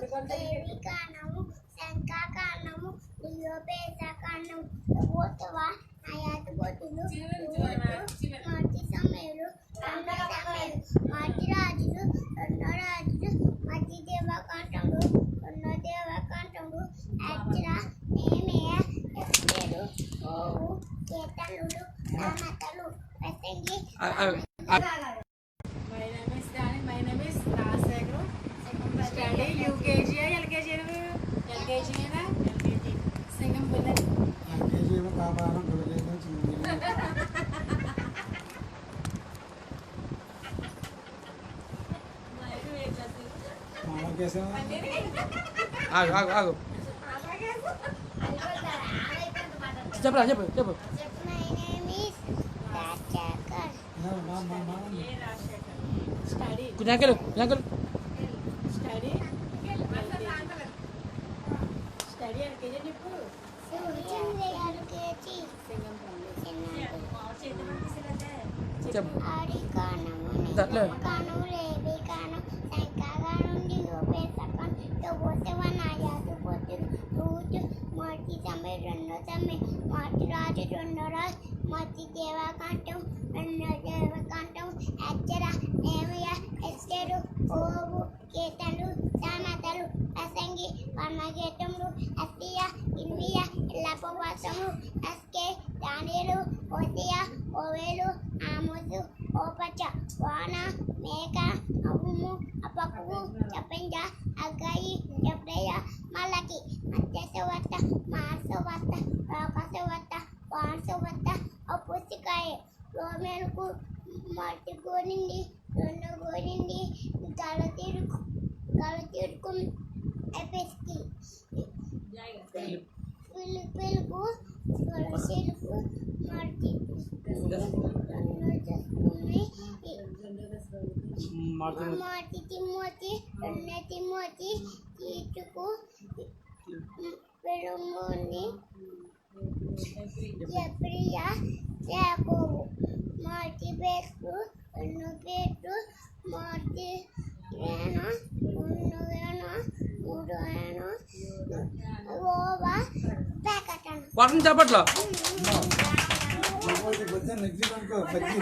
దేవి కానము శంకా కానము లియోపేస కానము పోతవా అయాత పోతులు మార్చి సమయలు మార్చి రాజులు రెండో రాజులు మధ్య దేవకాంతముడు రెండో దేవకాంతముడు అచ్చర నేమేయ ఎప్పుడు ఓవు కేతనుడు రామతలు ప్రసంగి ఆ- ఆ- ఆ- My name is Dani. My KG ఏమో కాపాడం గుడికేమో చిన్న మామకేసం ఆగు ఆగు ఆగు చెప్పరా చెప్పు చెప్పు My name is Rachakar. మా మా చెప్పు. దట్లే. కానము లేవి కానం శంకాగా నుండి ఉపేసకం తోబోతే వనాయాదు పోతు రోజు మొదటి సమయం రెండో దేవకాంతం. అచ్చర నేమయ ఎస్టేడు ఓవు కేతలు సానతలు ప్రసంగి పర్మగీతములు అస్తియ ఇన్వియ ఎస్కే దానిలు ఓసియ వాన మేక అవుము అపకువు చెప్పింజ అగ్గాయి ఎప్పుడయ్య మల్లకి మత్స్యవత్త మాసవత్త రోకసవత్త వాసవత్త అపుసికాయ రోమేనుకు మట్టి గోనింది రెండు గోనింది గల తిరుకు గల తిరుకు మొదటి తిమ్మోతి రెండో తిమ్మోతి తీటుకు పెరుముని ఎప్రియా యాకోబు మొదటి పేరు రెండు పేరు మొదటి వేణ రెండు వేణ మూడు వేణ ఓవా ప్యాకెట్ వాటిని చెప్పట్లో బజ్జీ అనుకో బజ్జీ